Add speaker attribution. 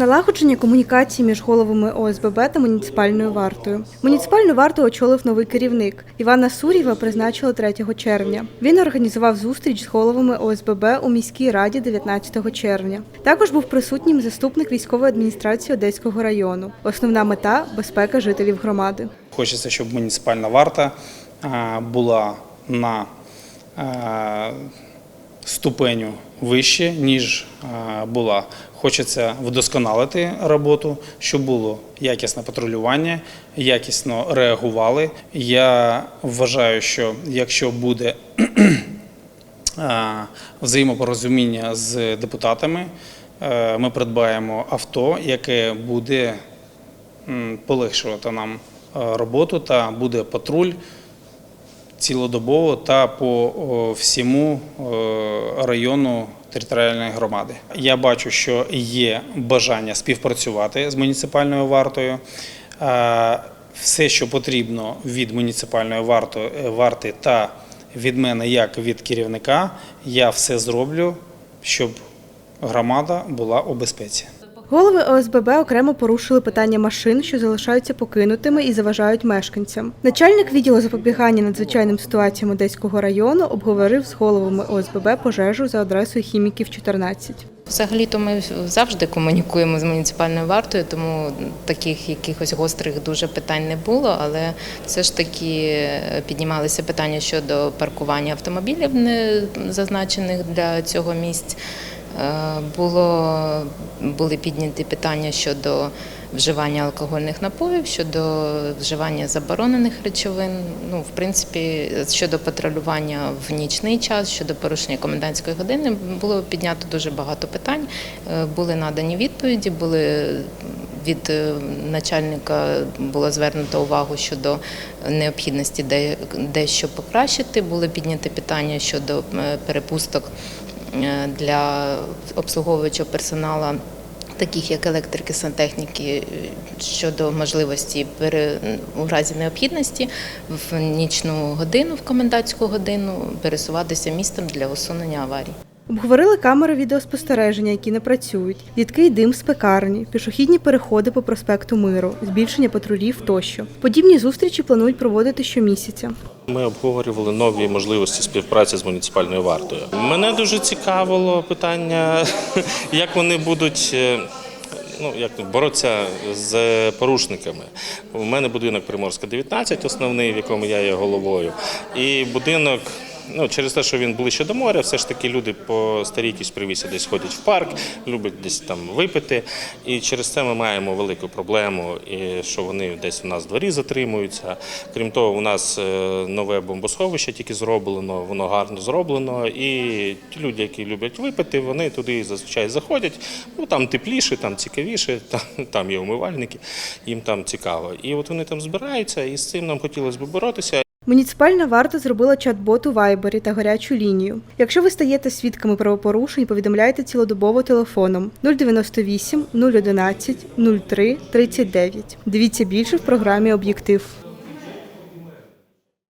Speaker 1: Налагодження комунікації між головами ОСББ та муніципальною вартою. Муніципальну варту очолив новий керівник. Івана Сурєва призначили 3 червня. Він організував зустріч з головами ОСББ у міській раді 19 червня. Також був присутнім заступник військової адміністрації Одеського району. Основна мета безпека жителів громади.
Speaker 2: Хочеться, щоб муніципальна варта була на е, ступеню вище, ніж е, була. Хочеться вдосконалити роботу, щоб було якісне патрулювання, якісно реагували. Я вважаю, що якщо буде е, взаємопорозуміння з депутатами, е, ми придбаємо авто, яке буде полегшувати нам роботу та буде патруль цілодобово та по всьому е, району територіальної громади. Я бачу, що є бажання співпрацювати з муніципальною вартою. Е, Все, що потрібно від муніципальної варти, варти та від мене, як від керівника, я все зроблю, щоб громада була у безпеці.
Speaker 1: Голови ОСББ окремо порушили питання машин, що залишаються покинутими і заважають мешканцям. Начальник відділу запобігання надзвичайним ситуаціям Одеського району обговорив з головами ОСББ пожежу за адресою хіміків 14.
Speaker 3: Взагалі-то ми завжди комунікуємо з муніципальною вартою, тому таких якихось гострих дуже питань не було. Але все ж таки е, піднімалися питання щодо паркування автомобілів, не зазначених для цього місць. Е, Було були підняті питання щодо вживання алкогольних напоїв, щодо вживання заборонених речовин. Ну, в принципі, щодо патрулювання в нічний час, щодо порушення комендантської години, було піднято дуже багато питань. Е, Були надані відповіді, були від е, начальника було звернуто увагу щодо необхідності де- дещо покращити. Були підняті питання щодо перепусток для обслуговуючого персоналу. Таких як електрики, сантехніки е, щодо можливості у разі необхідності в нічну годину, в комендантську годину пересуватися містом для усунення аварій.
Speaker 1: Обговорили камери відеоспостереження, які не працюють, рідкий дим з пекарні, пішохідні переходи по проспекту Миру, збільшення патрулів тощо. Подібні зустрічі планують проводити щомісяця.
Speaker 4: Ми обговорювали нові можливості співпраці з муніципальною вартою. Мене дуже цікавило питання, як вони будуть. е, Ну, як боротися з порушниками. У мене будинок Приморська 19, основний, в якому я є головою. І будинок, ну, через те, що він ближче до моря, все ж таки люди по старій якійсь привісі десь ходять в парк, люблять десь там випити. І через це ми маємо велику проблему, що вони десь у нас в дворі затримуються. Крім того, у нас е, нове бомбосховище тільки зроблено, воно гарно зроблено. І ті люди, які люблять випити, вони туди зазвичай заходять. Ну там тепліше, там цікавіше, там, там є умивальники, їм там цікаво. І от вони там збираються, і з цим нам хотілося б боротися.
Speaker 1: Муніципальна варта зробила чат-бот у Вайбері та гарячу лінію. Якщо ви стаєте свідками правопорушень, повідомляйте цілодобово телефоном 098 011 03 39. Дивіться більше в програмі Об'єктив.